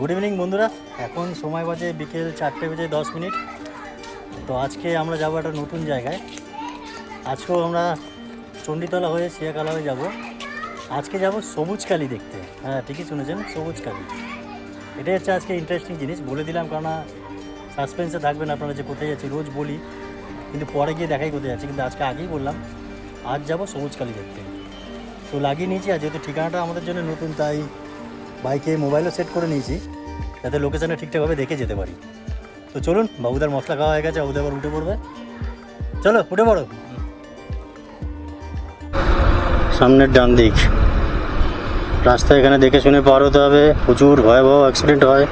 Good evening বন্ধুরা। এখন সময় বাজে বিকেল চারটে বেজে দশ মিনিট। তো আজকে আমরা যাব একটা নতুন জায়গায়। আজকেও আমরা চণ্ডীতলা হয়ে সিয়াকালা হয়ে যাব। আজকে যাব সবুজকালি দেখতে। হ্যাঁ ঠিকই শুনেছেন সবুজকালি এটাই হচ্ছে আজকে ইন্টারেস্টিং জিনিস। বলে দিলাম, কারণ সাসপেন্সে থাকবেন আপনারা যে কোথায় যাচ্ছি, রোজ বলি। কিন্তু পরে গিয়ে দেখাই কোথায় যাচ্ছি। কিন্তু আজকে আগেই বললাম, আজ যাব সবুজকালি দেখতে। তো লাগিয়ে নিয়েছি, আর যেহেতু ঠিকানাটা আমাদের জন্য নতুন, তাই বাইকে মোবাইলও সেট করে নিয়েছি, যাতে লোকেশানে ঠিকঠাকভাবে দেখে যেতে পারি। তো চলুন, বাবুদার মশলা খাওয়া হয়ে গেছে, বাবুদা উঠে পড়বে। চলো, উঠে পড়ো। সামনের ডান দিক। রাস্তা এখানে দেখে শুনে পার হতে হবে। প্রচুর ভয়াবহ অ্যাক্সিডেন্ট হয়।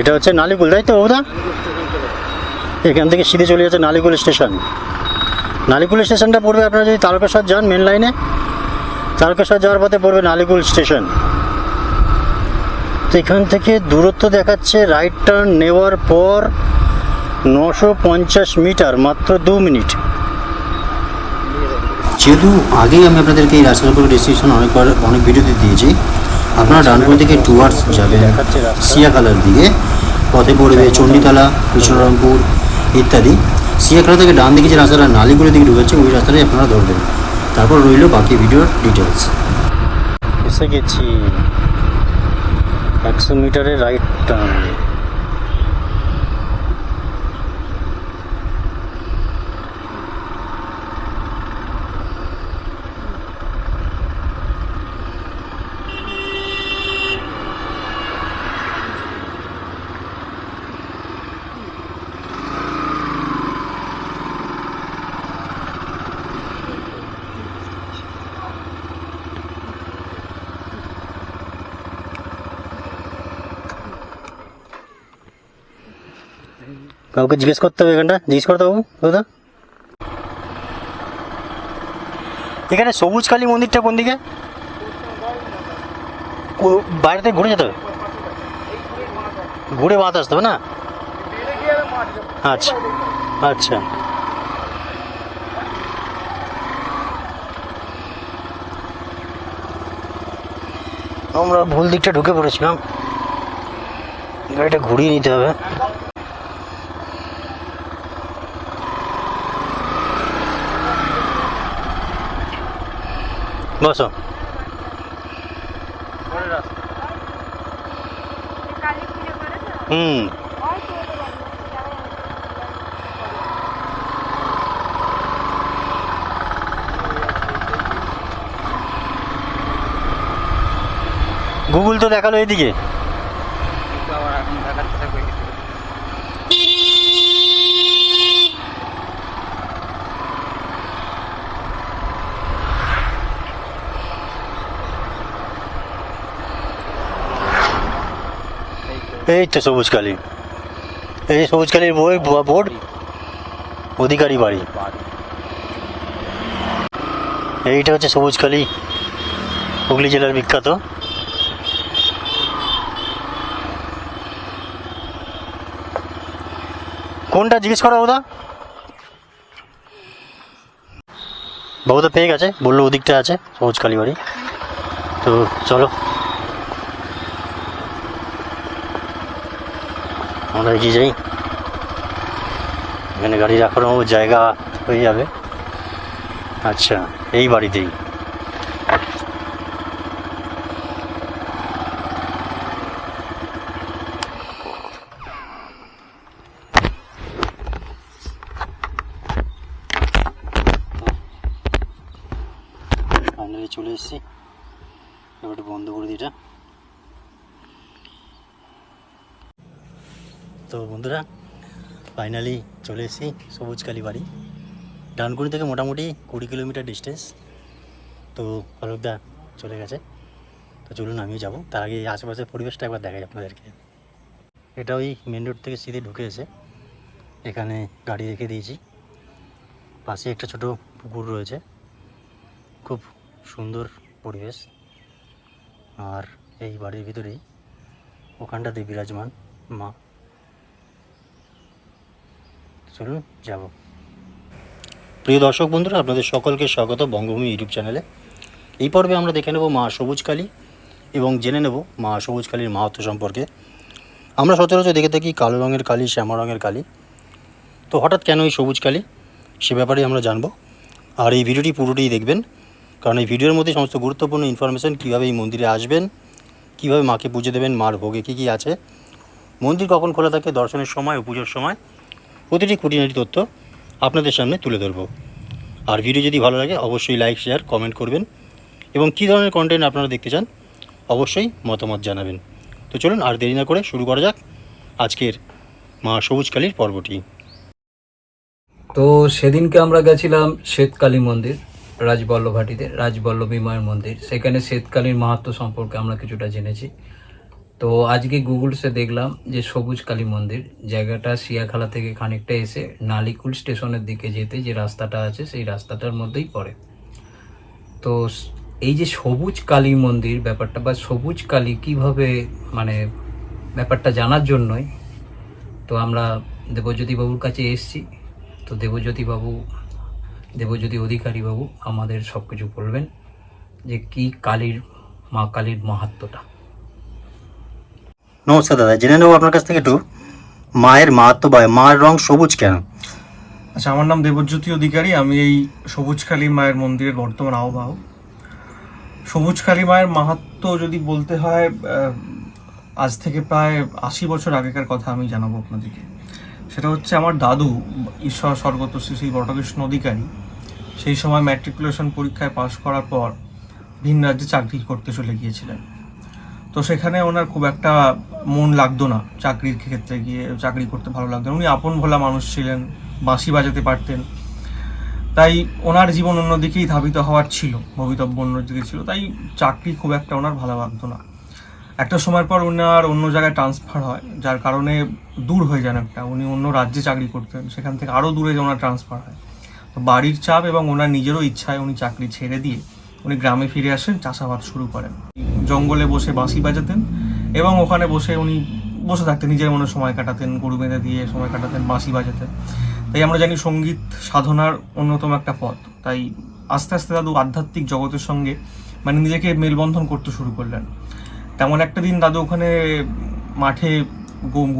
এটা হচ্ছে নালিকুল, তাই তো, বাবুদা? এখান থেকে সিধে চলে যাচ্ছে নালিকুল স্টেশন। নালিকুল স্টেশনটা পড়বে আপনারা যদি তারকেশ্বর যান মেন লাইনে তারকেশ্বর যাওয়ার পথে পড়বে নালিকুল স্টেশন। তো এখান থেকে দূরত্ব দেখাচ্ছে রাইট টার্ন নেওয়ার পর নশো পঞ্চাশ মিটার মাত্র দু মিনিট। যেহেতু আগেই আমি আপনাদেরকে এই রাস্তার উপরে ডিসক্রিপশন অনেকবার অনেক ভিডিওতে দিয়েছি আপনারা ডানপুর থেকে টুয়ার্স যাবেন। সিয়াখালার দিকে। পথে পড়বে চণ্ডীতলা কৃষ্ণরামপুর ইত্যাদি। সিয়াখালা থেকে ডান দিকে যে রাস্তাটা নালিগুলোর দিকে ঢুকেছে, ওই রাস্তাটাই আপনারা ধরবেন। তারপর রইল বাকি ভিডিওর ডিটেলস এসে গেছি। একশো মিটারে রাইট টার্ন কাউকে জিজ্ঞেস করতে হবে এখানটা। জিজ্ঞেস করতে হবে দাদা। এখানে সবুজ কালী মন্দিরটা কোন দিকে? বাইরে থেকে ঘুরে যেতে হবে? ঘুরে বাঁধ আসতে হবে না? আচ্ছা আচ্ছা। আমরা ভুল দিকটা ঢুকে পড়েছিলাম। গাড়িটা ঘুরিয়ে নিতে হবে। বসো। হুম। গুগল তো দেখাল এদিকে এই তো সবুজকালী এই সবুজকালীর বই বোর্ড, অধিকারী বাড়ি। এইটা হচ্ছে সবুজকালী হুগলি জেলার বিখ্যাত। কোনটা জিজ্ঞেস করা বাবুদা? বাবুদা পেয়ে গেছে, বলল ওদিকটা আছে সবুজকালী বাড়ি। তো চলো। আমরা এগিয়ে যাই। এখানে গাড়ি রাখারও জায়গা হয়ে যাবে। আচ্ছা এই বাড়িতেই ফাইনালি চলে এসেছি এবার একটু বন্ধ করে দিটা তো বন্ধুরা ফাইনালি চলে এসেছি সবুজকালী বাড়ি ডানকুনি থেকে মোটামুটি কুড়ি কিলোমিটার ডিস্টেন্স তো অলোকদা চলে গেছে। তো চলুন আমিও যাব। তার আগে আশেপাশের পরিবেশটা একবার দেখাই আপনাদেরকে। এটা ওই মেন রোড থেকে সিধে ঢুকে এসে এখানে গাড়ি রেখে দিয়েছি। পাশে একটা ছোট পুকুর রয়েছে। খুব সুন্দর পরিবেশ। আর এই বাড়ির ভিতরেই ওখানটাতে বিরাজমান মা চলুন যাব। প্রিয় দর্শক বন্ধুরা, আপনাদের সকলকে স্বাগত বঙ্গভূমি ইউটিউব চ্যানেলে। এই পর্বে আমরা দেখে নেব মা সবুজকালী এবং জেনে নেব মা সবুজকালীর মাহাত্ম সম্পর্কে। আমরা সচরাচর দেখে থাকি কালো রঙের কালী, শ্যামা রঙের কালী। তো হঠাৎ কেন এই সবুজ কালী? সে ব্যাপারে আমরা জানব। আর এই ভিডিওটি পুরোটাই দেখবেন, কারণ এই ভিডিওর মধ্যে সমস্ত গুরুত্বপূর্ণ ইনফরমেশন কীভাবে এই মন্দিরে আসবেন, কীভাবে মাকে পুজো দেবেন, মার ভোগে কী কী আছে, মন্দির কখন খোলা থাকে, দর্শনের সময় ও পুজোর সময় প্রতিটি খুঁটিনাটি তথ্য আপনাদের সামনে তুলে ধরবো। আর ভিডিও যদি ভালো লাগে, অবশ্যই লাইক, শেয়ার, কমেন্ট করবেন। এবং কী ধরনের কন্টেন্ট আপনারা দেখতে চান, অবশ্যই মতামত জানাবেন। তো চলুন আর দেরি না করে শুরু করা যাক আজকের মা সবুজকালীর পর্বটি। তো সেদিনকে আমরা গেছিলাম শ্বেতকালী মন্দির, রাজবল্লভাটিতে, রাজবল্লভী মায়ের মন্দির। সেখানে শ্বেতকালীর মাহাত্ম সম্পর্কে আমরা কিছুটা জেনেছি। তো আজকে গুগলসে দেখলাম যে সবুজ কালী মন্দির, জায়গাটা শিয়াখালা থেকে খানিকটা এসে নালিকুল স্টেশনের দিকে যেতে যে রাস্তাটা আছে, সেই রাস্তাটার মধ্যেই পড়ে। তো এই যে সবুজ কালী মন্দির ব্যাপারটা বা সবুজ কালী কীভাবে মানে ব্যাপারটা জানার জন্যই তো আমরা দেবজ্যোতি বাবুর কাছে এসেছি। তো দেবজ্যোতি বাবু, দেবজ্যোতি অধিকারী বাবু আমাদের সব কিছু বলবেন যে কি কালীর, মা কালীর মাহাত্মটা। নমস্কার দাদা, জেনে নেব আপনার কাছ থেকে একটু। মায়ের মাহাত্ম বা মায়ের রং সবুজ কেন? আচ্ছা আমার নাম দেবজ্যোতি অধিকারী, আমি এই সবুজকালী মায়ের মন্দিরের বর্তমান আহ্বায়ক। সবুজকালী মায়ের মাহাত্ম যদি বলতে হয় আজ থেকে প্রায় আশি বছর আগেকার কথা আমি জানাব আপনাদেরকে। সেটা হচ্ছে আমার দাদু, ঈশ্বর স্বর্গত শ্রী শ্রী বটকৃষ্ণ অধিকারী। সেই সময় ম্যাট্রিকুলেশন পরীক্ষায় পাশ করার পর ভিন রাজ্যে চাকরি করতে চলে গিয়েছিলেন। তো সেখানে ওনার খুব একটা মন লাগতো না চাকরির ক্ষেত্রে গিয়ে, চাকরি করতে ভালো লাগতো উনি আপন ভোলা মানুষ ছিলেন, বাঁশি বাজাতে পারতেন। তাই ওনার জীবন অন্যদিকেই ধাবিত হওয়ার ছিল, ভবিতব্য অন্যদিকে ছিল। তাই চাকরি খুব একটা ওনার ভালো লাগতো না। একটা সময়ের পর ওনার অন্য জায়গায় ট্রান্সফার হয়, যার কারণে দূর হয়ে যান একটা। উনি অন্য রাজ্যে চাকরি করতেন, সেখান থেকে আরও দূরে ওনার ট্রান্সফার হয়। তো বাড়ির চাপ এবং ওনার নিজেরও ইচ্ছায় উনি চাকরি ছেড়ে দিয়ে উনি গ্রামে ফিরে আসেন, চাষাবাদ শুরু করেন। জঙ্গলে বসে বাঁশি বাজাতেন এবং ওখানে বসে উনি বসে থাকতেন, নিজের মনে সময় কাটাতেন, গরু বেঁধে দিয়ে সময় কাটাতেন, বাঁশি বাজাতেন। তাই আমরা জানি সংগীত সাধনার অন্যতম একটা পথ। তাই আস্তে আস্তে দাদু আধ্যাত্মিক জগতের সঙ্গে মানে নিজেকে মেলবন্ধন করতে শুরু করলেন। তেমন একটা দিন দাদু ওখানে মাঠে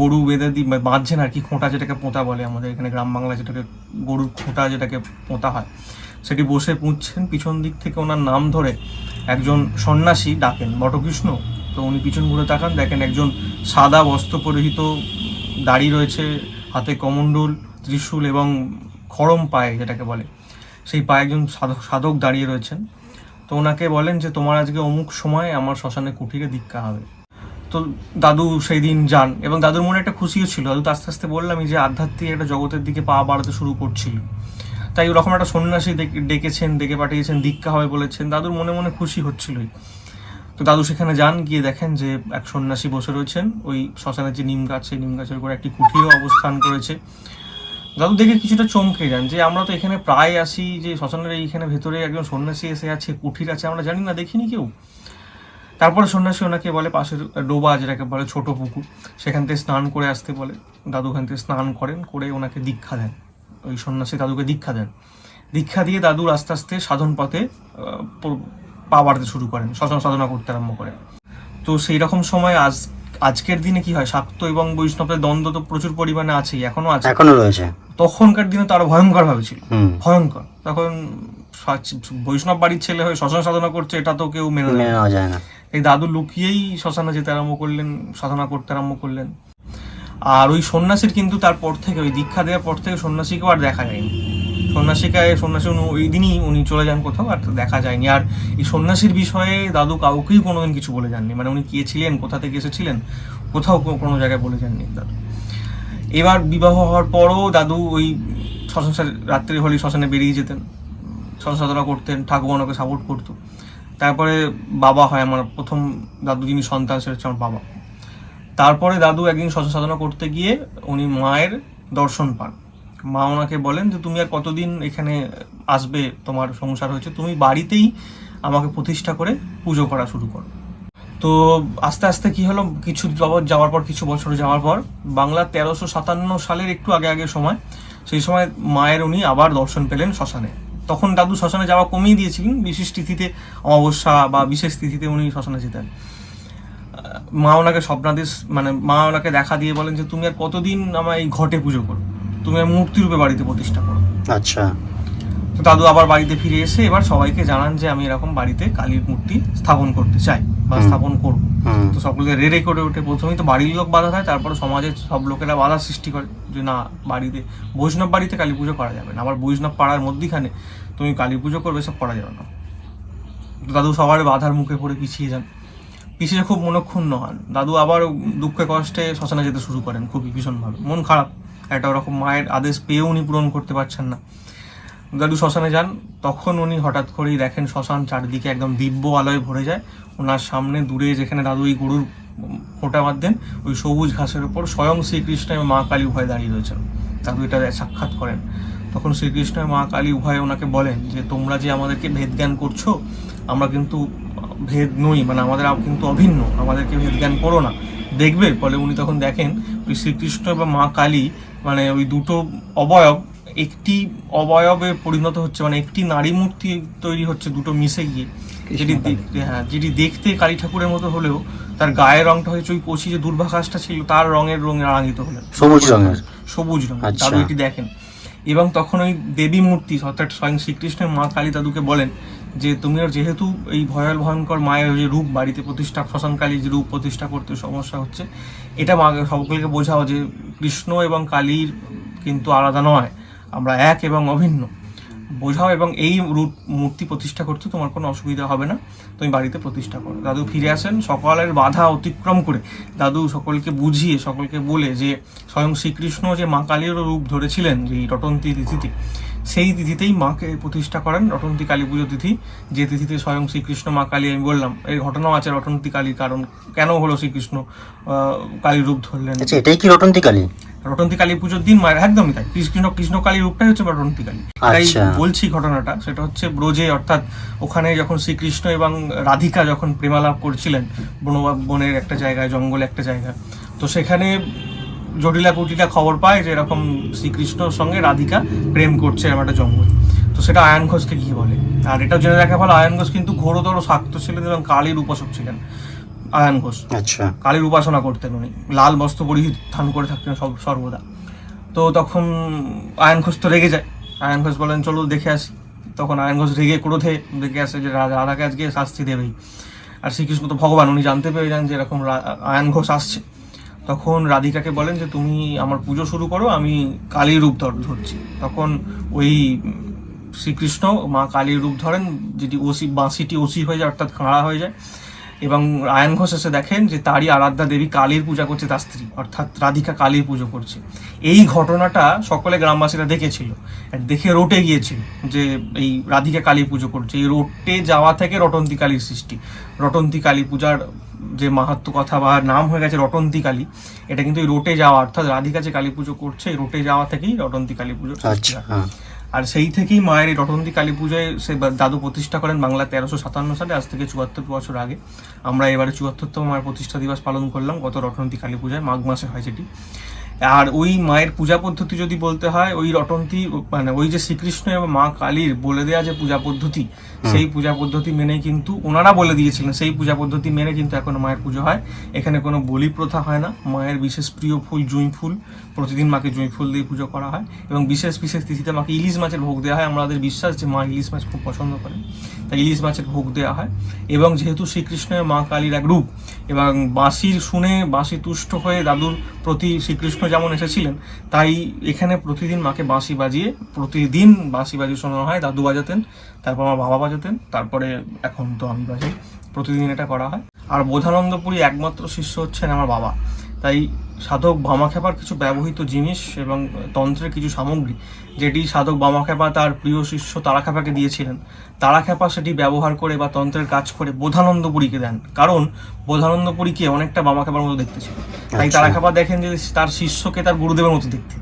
গরু বেঁধে দি বাঁধছেন আর কি, খোঁটা যেটাকে পোঁতা বলে আমাদের এখানে গ্রাম বাংলা যেটাকে গরুর খোঁটা যেটাকে পোঁতা হয়। সেটি বসে পুঁতছেন পিছন দিক থেকে ওনার নাম ধরে? একজন সন্ন্যাসী ডাকেন, বটকৃষ্ণ। তো উনি পিছন ঘুরে তাকান, দেখেন একজন সাদা বস্ত্র পরিহিত দাড়ি রয়েছে, হাতে কমণ্ডল, ত্রিশূল এবং খড়ম পায়ে যেটাকে বলে। সেই পায়ে একজন সাধক সাধক দাঁড়িয়ে রয়েছেন। তো ওনাকে বলেন যে, তোমার আজকে অমুক সময় আমার শ্মশানে কুঠিরে দীক্ষা হবে। তো দাদু সেই দিন যান এবং দাদুর মনে একটা খুশিও ছিল। দাদু আস্তে আস্তে বললামই যে, আধ্যাত্মিক একটা জগতের দিকে পা বাড়াতে শুরু করছিল। তাই ওরকম একটা সন্ন্যাসী ডেকে- ডেকেছেন, ডেকে পাঠিয়েছেন, দীক্ষা হবে বলেছেন। দাদুর মনে মনে খুশি হচ্ছিলই। তো দাদু সেখানে যান, গিয়ে দেখেন যে এক সন্ন্যাসী বসে রয়েছেন। ওই শ্মশানের যে নিম গাছ, সেই নিম গাছের উপর একটি কুঠিরও অবস্থান করেছে। দাদু দেখে কিছুটা চমকে যান যে, আমরা তো এখানে প্রায় আসি যে, শ্মশানের এইখানে ভেতরে একজন সন্ন্যাসী এসে আছে, কুঠির আছে, আমরা জানি না, দেখিনি কেউ। তারপরে সন্ন্যাসী ওনাকে বলে, পাশের ডোবা যেটাকে বলে ছোট পুকুর, সেখান থেকে স্নান করে আসতে বলে। দাদু ওখান থেকে স্নান করেন, করে ওনাকে দীক্ষা দেন। ওই সন্ন্যাসী দাদুকে দীক্ষা দেন। দীক্ষা দিয়ে দাদুর আস্তে আস্তে সাধন পথে পা বাড়তে শুরু করেন শ্মশান সাধনা করতে আরম্ভ করেন। তো সেই রকম সময় আজ আজকের দিনে কি হয়? শাক্ত এবং বৈষ্ণবের দ্বন্দ্ব তো প্রচুর পরিমাণে আছেই এখনও আছে। এখনও রয়েছে। তখনকার দিনে তো আরও ভয়ঙ্কর ভাবে ছিল ভয়ঙ্কর। তখন বৈষ্ণব বাড়ির ছেলে হয়ে শ্মশান সাধনা করছে এটা তো কেউ মেনে। নেওয়া যায় না। এই দাদু লুকিয়েই শ্মশানে যেতে আরম্ভ করলেন সাধনা করতে আরম্ভ করলেন। আর ওই সন্ন্যাসীর কিন্তু তারপর থেকে, ওই দীক্ষা দেওয়ার পর থেকে সন্ন্যাসীকেও আর দেখা যায়নি। সন্ন্যাসীকায়, সন্ন্যাসী ওই দিনই উনি চলে যান কোথাও, আর দেখা যায়নি। আর এই সন্ন্যাসীর বিষয়ে দাদু কাউকেই কোনোদিন কিছু বলে যাননি। মানে উনি কে ছিলেন, কোথা থেকে এসেছিলেন, কোথাও কোনো জায়গায় বলে যাননি দাদু। এবার বিবাহ হওয়ার পরও দাদু ওই শ্মশান রাত্রি হলে শ্মশানে বেরিয়ে যেতেন, শ্মশান করতেন ঠাকুর ওনাকে সাপোর্ট করতো। তারপরে বাবা হয় আমার প্রথম দাদু, যিনি সন্তান, সেটা হচ্ছে আমার বাবা। তারপরে দাদু একদিন শ্মশান সাধনা করতে গিয়ে উনি মায়ের দর্শন পান। মা ওনাকে বলেন যে, তুমি আর কতদিন এখানে আসবে? তোমার সংসার হয়েছে। তুমি বাড়িতেই আমাকে প্রতিষ্ঠা করে পুজো করা শুরু করো। তো আস্তে আস্তে কি হলো? কিছু যাওয়ার পর, কিছু বছর যাওয়ার পর, বাংলা তেরোশো সাতান্ন সালের একটু আগে আগে সময়, সেই সময় মায়ের উনি আবার দর্শন পেলেন শ্মশানে। তখন দাদু শ্মশানে যাওয়া কমিয়ে দিয়েছিলেন। বিশেষ তিথিতে অমাবস্যা বা বিশেষ তিথিতে উনি শ্মশানে যেতেন। মা ওনাকে স্বপ্নাদেশ মানে মা ওনাকে দেখা দিয়ে বলেন যে তুমি আর কতদিন আমার এই ঘটে পুজো করো? তুমি আর মূর্তি রূপে বাড়িতে প্রতিষ্ঠা করো। আচ্ছা। তো দাদু আবার বাড়িতে ফিরে এসে এবার সবাইকে জানান যে আমি এরকম বাড়িতে কালীর মূর্তি স্থাপন করতে চাই বা স্থাপন করব। তো সকলকে রেড়ে করে ওঠে প্রথমেই তো বাড়ির লোক বাধা দেয় তারপরে সমাজের সব লোকেরা বাধা সৃষ্টি করে যে না বাড়িতে বৈষ্ণব বাড়িতে কালী পুজো করা যাবে না। আবার বৈষ্ণব পাড়ার মধ্যিখানে তুমি কালী পুজো করবে সব করা যাবে না। তো দাদু সবার বাধার মুখে পড়ে পিছিয়ে যান। পিছিয়ে খুব মনক্ষুণ্ণ হন দাদু আবার দুঃখে কষ্টে শ্মশানে যেতে শুরু করেন, খুবই ভীষণভাবে। মন খারাপ, একটা ওরকম মায়ের আদেশ পেয়েও উনি পূরণ করতে পারছেন না। দাদু শ্মশানে যান, তখন উনি হঠাৎ করেই দেখেন শ্মশান চারিদিকে একদম দিব্য আলোয় ভরে যায়। ওনার সামনে দূরে যেখানে দাদু এই গরুর ফোঁটা বাঁধতেন ওই সবুজ ঘাসের উপর স্বয়ং শ্রীকৃষ্ণ এবং মা কালী উভয় দাঁড়িয়ে রয়েছেন। দাদু এটা সাক্ষাৎ করেন। তখন শ্রীকৃষ্ণ মা কালী উভয় ওনাকে বলেন যে, তোমরা যে আমাদেরকে ভেদ জ্ঞান করছ, আমরা কিন্তু ভেদ নই মানে আমাদের কিন্তু অভিন্ন আমাদেরকে ভেদ জ্ঞান করো না। দেখবে ফলে উনি তখন দেখেন ওই শ্রীকৃষ্ণ বা মা কালী মানে ওই দুটো অবয়ব একটি অবয়বে পরিণত হচ্ছে মানে একটি নারী মূর্তি তৈরি হচ্ছে দুটো মিশে গিয়ে। যেটি দেখতে হ্যাঁ যেটি দেখতে কালী ঠাকুরের মতো হলেও তার গায়ের রংটা হয়েছে ওই কচি যে দুর্ভাঘাসটা ছিল তার রঙের রঙে রাঙিত হলেন। সবুজ রঙের। সবুজ রঙ আচ্ছা। দাদু এটি দেখেন। এবং তখন ওই দেবী মূর্তি অর্থাৎ স্বয়ং শ্রীকৃষ্ণের মা কালী দাদুকে বলেন যে তুমি আর যেহেতু এই ভয়াল ভয়ঙ্কর মায়ের যে রূপ বাড়িতে প্রতিষ্ঠা শ্মশান কালীর যে রূপ প্রতিষ্ঠা করতে সমস্যা হচ্ছে, এটা সকলকে বোঝাও যে কৃষ্ণ এবং কালীর কিন্তু আলাদা নয়, আমরা এক এবং অভিন্ন। বোঝাও এবং এই রূপ মূর্তি প্রতিষ্ঠা করতে তোমার কোনো অসুবিধা হবে না, তুমি বাড়িতে প্রতিষ্ঠা করো। দাদু ফিরে আসেন, সকলের বাধা অতিক্রম করে। দাদু সকলকে বুঝিয়ে, সকলকে বলে যে স্বয়ং শ্রীকৃষ্ণ যে মা কালীরও রূপ ধরেছিলেন, যে এই রটন্তী তিথিতে সেই তিথিতেই মাকে প্রতিষ্ঠা করেন রটন্তী কালী পুজো তিথি। যে তিথিতে স্বয়ং শ্রীকৃষ্ণ মা কালী আমি বললাম এই ঘটনাও আছে রটন্তী কালীর কারণ কেন হলো শ্রীকৃষ্ণ কালীর রূপ ধরলেন? আচ্ছা এটাই কি রটন্তী কালী? রটন্তী কালী পুজোর দিন মায়ের একদমই তাই কৃষ্ণ কৃষ্ণ কালীর রূপটাই হচ্ছে রটন্তী কালী। তাই আচ্ছা। বলছি ঘটনাটা সেটা হচ্ছে ব্রজে অর্থাৎ ওখানে যখন শ্রীকৃষ্ণ এবং রাধিকা যখন প্রেমালাপ করছিলেন বনবা বনের একটা জায়গায় জঙ্গলে একটা জায়গায় তো সেখানে জটিলা কুটিলা খবর পায় যে এরকম শ্রীকৃষ্ণর সঙ্গে রাধিকা প্রেম করছে এরকম একটা জঙ্গল। তো সেটা আয়ন ঘোষকে গিয়ে বলে। আর এটা জেনে রাখা ভালো আয়ন ঘোষ কিন্তু ঘোরতর শাক্ত ছিলেন এবং কালীর উপাসক ছিলেন আয়ন ঘোষ। আচ্ছা। কালীর উপাসনা করতেন উনি। লাল বস্ত্র পরিধান করে থাকতেন সব সর্বদা। তো তখন আয়ন ঘোষ তো রেগে যায়। আয়ন ঘোষ বলেন চলো দেখে আসি। তখন আয়ন ঘোষ রেগে ক্রোধে দেখে আসে যে রাধাকে আজকে শাস্তি দেবেই। আর শ্রীকৃষ্ণ তো ভগবান উনি জানতে পেরে যান যে এরকম আয়ন ঘোষ আসছে। তখন রাধিকাকে বলেন যে, তুমি আমার পুজো শুরু করো, আমি কালীর রূপ ধরছি। তখন ওই শ্রীকৃষ্ণ মা কালীর রূপ ধরেন, যেটি ওসি, বাঁশিটি ওসি হয়ে যায়, অর্থাৎ খাঁড়া হয়ে যায়। এবং আয়ন ঘোষ এসে দেখেন যে, তারই আরাধ্যা দেবী কালীর পূজা করছে তার স্ত্রী, অর্থাৎ রাধিকা কালীর পুজো করছে। এই ঘটনাটা সকলে গ্রামবাসীরা দেখেছিল। দেখে রোটে গিয়েছিল যে, এই রাধিকা কালী পুজো করছে। এই রোটে যাওয়া থেকে রটন্তী কালীর সৃষ্টি। রটন্তী কালী পূজার যে মাহাত্ম কথা বা নাম হয়ে গেছে রটন্তী কালী এটা কিন্তু এই রোটে যাওয়া অর্থাৎ রাধিকা যে কালী পুজো করছে এই রোটে যাওয়া থেকেই রটন্তী কালী সৃষ্টি আচ্ছা হয়। আর সেই থেকেই মায়ের এই রটন্তী কালী পুজোয় সে দাদু প্রতিষ্ঠা করেন বাংলা তেরোশো সাতান্ন সালে আজ থেকে চুয়াত্তর বছর আগে। আমরা এবারে চুয়াত্তরতম মায়ের প্রতিষ্ঠা দিবস পালন করলাম গত রটন্তী কালী পূজায় মাঘ মাসে হয় যেটি আর ওই মায়ের পূজা পদ্ধতি যদি বলতে হয় ওই রটন্তী মানে ওই যে শ্রীকৃষ্ণ এবং মা কালীর বলে দেওয়া যে পূজা পদ্ধতি সেই পূজা পদ্ধতি মেনে কিন্তু ওনারা বলে দিয়েছিলেন সেই পূজা পদ্ধতি মেনে কিন্তু এখন মায়ের পুজো হয়। এখানে কোনো বলি প্রথা হয় না মায়ের বিশেষ প্রিয় ফুল জুঁই ফুল প্রতিদিন মাকে জুঁই ফুল দিয়ে পুজো করা হয় এবং বিশেষ বিশেষ তিথিতে মাকে ইলিশ মাছের ভোগ দেওয়া হয়। আমাদের বিশ্বাস যে মা ইলিশ মাছ খুব পছন্দ করেন তাই ইলিশ মাছের ভোগ দেওয়া হয় এবং যেহেতু শ্রীকৃষ্ণের মা কালীর এক রূপ এবং বাঁশির শুনে বাঁশি তুষ্ট হয়ে দাদুর প্রতি শ্রীকৃষ্ণ যেমন এসেছিলেন, তাই এখানে প্রতিদিন মাকে বাঁশি বাজিয়ে, প্রতিদিন বাঁশি বাজিয়ে শোনানো হয়, দাদু বাজাতেন, তারপর আমার বাবা বাজাতেন, তারপরে এখন তো আমি বাজাই প্রতিদিন এটা করা হয়। আর বোধানন্দপুরী একমাত্র শিষ্য হচ্ছেন আমার বাবা। তাই সাধক বামাখ্যাপার কিছু ব্যবহৃত জিনিস এবং তন্ত্রের কিছু সামগ্রী যেটি সাধক বামাখ্যাপা তার প্রিয় শিষ্য তারাখ্যাপাকে দিয়েছিলেন তারাখ্যাপা সেটি ব্যবহার করে বা তন্ত্রের কাজ করে বোধানন্দপুরীকে দেন। কারণ বোধানন্দপুরীকে অনেকটা বামাখ্যাপার মতো দেখতে ছিল। তাই আচ্ছা। তারাখ্যাপা দেখেন যে তার শিষ্যকে তার গুরুদেবের মতো দেখতে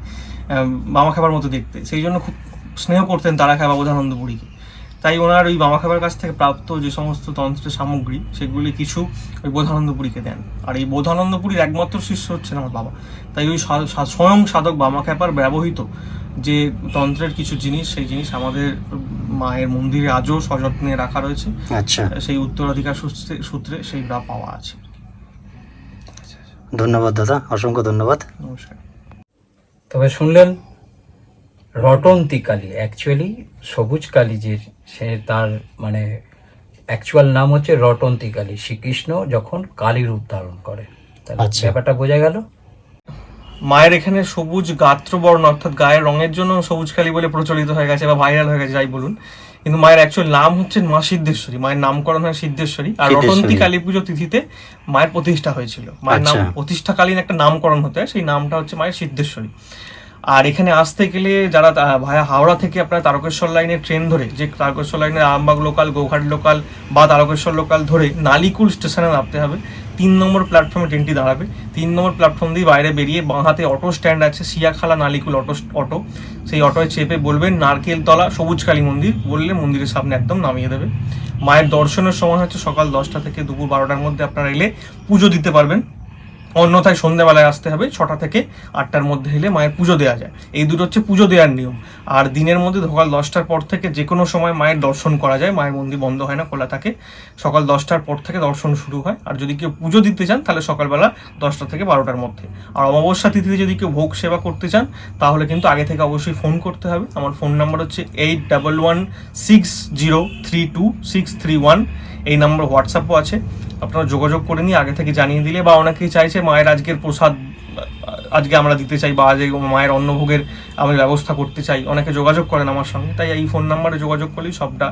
বামাখ্যাপার মতো দেখতে। সেই জন্য খুব স্নেহ করতেন তারাখ্যাপা বোধানন্দপুরীকে। তাই ওনার ওই বাবা খাবার কাছ থেকে প্রাপ্ত যে সমস্ত তন্ত্রের সামগ্রী সেগুলি কিছু ওই বোধানন্দপুরীকে দেন। আর এই বোধানন্দপুরীর একমাত্র শিষ্য হচ্ছেন আমার বাবা। তাই ওই সা- সা- স্বয়ং সাধক বামা খ্যাপার ব্যবহৃত যে তন্ত্রের কিছু জিনিস সেই জিনিস আমাদের মায়ের মন্দিরে আজও সযত্নে রাখা রয়েছে। আচ্ছা। সেই উত্তরাধিকার সূত্রে সূত্রে সেইগুলা পাওয়া আছে। ধন্যবাদ দাদা অসংখ্য ধন্যবাদ। নমস্কার। তবে শুনলেন রটন্তী কালী অ্যাকচুয়ালি সবুজ কালী যে সে তার মানে অ্যাকচুয়াল নাম হচ্ছে রটন্তী কালী শ্রীকৃষ্ণ যখন কালী রূপ ধারণ করে তাহলে আচ্ছা। ব্যাপারটা বোঝা গেল মায়ের এখানে সবুজ গাত্রবর্ণ অর্থাৎ গায়ের রঙের জন্য সবুজ কালী বলে প্রচলিত হয়ে গেছে বা ভাইরাল হয়ে গেছে যাই বলুন কিন্তু মায়ের অ্যাকচুয়াল নাম হচ্ছে মা সিদ্ধেশ্বরী মায়ের নামকরণ হয় সিদ্ধেশ্বরী আর। রটন্তী কালী পুজো তিথিতে মায়ের প্রতিষ্ঠা হয়েছিল মায়ের নাম আচ্ছা। প্রতিষ্ঠাকালীন একটা নামকরণ হতে হয় সেই নামটা হচ্ছে মায়ের সিদ্ধেশ্বরী আর এখানে আসতে গেলে যারা ভায়া হাওড়া থেকে আপনার তারকেশ্বর লাইনের ট্রেন ধরে, যে তারকেশ্বর লাইনের আরামবাগ লোকাল গৌঘাট লোকাল বা তারকেশ্বর লোকাল ধরে নালিকুল স্টেশনে নামতে হবে। তিন নম্বর প্ল্যাটফর্মে ট্রেনটি দাঁড়াবে। তিন নম্বর প্ল্যাটফর্ম দিয়ে বাইরে বেরিয়ে বাঁ হাতে অটো স্ট্যান্ড আছে সিয়াখালা নালিকুল অটো অটো সেই অটোয় চেপে বলবেন, নারকেলতলা সবুজ কালী মন্দির। বললে মন্দিরের সামনে একদম নামিয়ে দেবে। মায়ের দর্শনের সময় হচ্ছে সকাল দশটা থেকে দুপুর বারোটার মধ্যে আপনারা এলে পুজো দিতে পারবেন। অন্যথায় সন্ধ্যাবেলায় আসতে হবে, ছটা থেকে আটটার মধ্যে এলে মায়ের পুজো দেওয়া যায়। এই দুটো হচ্ছে পুজো দেওয়ার নিয়ম। আর দিনের মধ্যে সকাল দশটার পর থেকে যে কোনো সময় মায়ের দর্শন করা যায়, মায়ের মন্দির বন্ধ হয় না, খোলা থাকে। সকাল দশটার পর থেকে দর্শন শুরু হয়। আর যদি কেউ পুজো দিতে চান, তাহলে সকালবেলা দশটা থেকে বারোটার মধ্যে। আর অমাবস্যা তিথিতে যদি কেউ ভোগ সেবা করতে চান, তাহলে কিন্তু আগে থেকে অবশ্যই ফোন করতে হবে। আমার ফোন নাম্বার হচ্ছে eight double one six zero three two six three one. এই নাম্বার হোয়াটসঅ্যাপও আছে। আপনারা যোগাযোগ করে নিয়ে আগে থেকে জানিয়ে দিলে বা অনেকেই চাইছে মায়ের আজকের প্রসাদ, আজকে আমরা দিতে চাই বা আজ মায়ের অন্নভোগের আমি ব্যবস্থা করতে চাই। অনেকে যোগাযোগ করেন আমার সঙ্গে, তাই এই ফোন নাম্বারে যোগাযোগ করলেই সবটা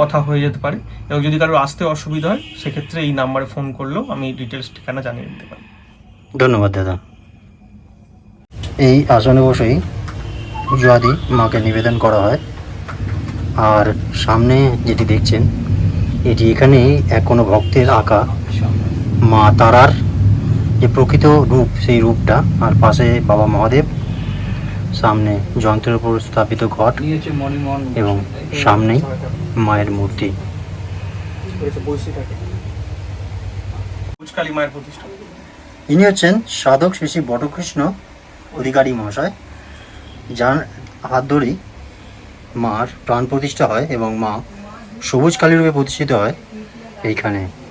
কথা হয়ে যেতে পারে। এবং যদি কারও আসতে অসুবিধা হয়, সেক্ষেত্রে এই নাম্বারে ফোন করলেও আমি ডিটেলস ঠিকানা জানিয়ে দিতে পারি। ধন্যবাদ দাদা। এই আসনে বসেই পুজো আদি মাকে নিবেদন করা হয়। আর সামনে যেটি দেখছেন এটি এখানে এক কোনো ভক্তের আঁকা। মা তারার যে প্রকৃত রূপ সেই রূপটা আর পাশে বাবা মহাদেব সামনে যন্ত্রের উপর স্থাপিত ঘট এবং সামনেই মায়ের মূর্তি। ইনি হচ্ছেন সাধক শ্রী শ্রী বটকৃষ্ণ অধিকারী মহাশয় যার হাত ধরেই মার প্রাণ প্রতিষ্ঠা হয় এবং মা সবুজ কালী রূপে প্রতিষ্ঠিত হয় এইখানে।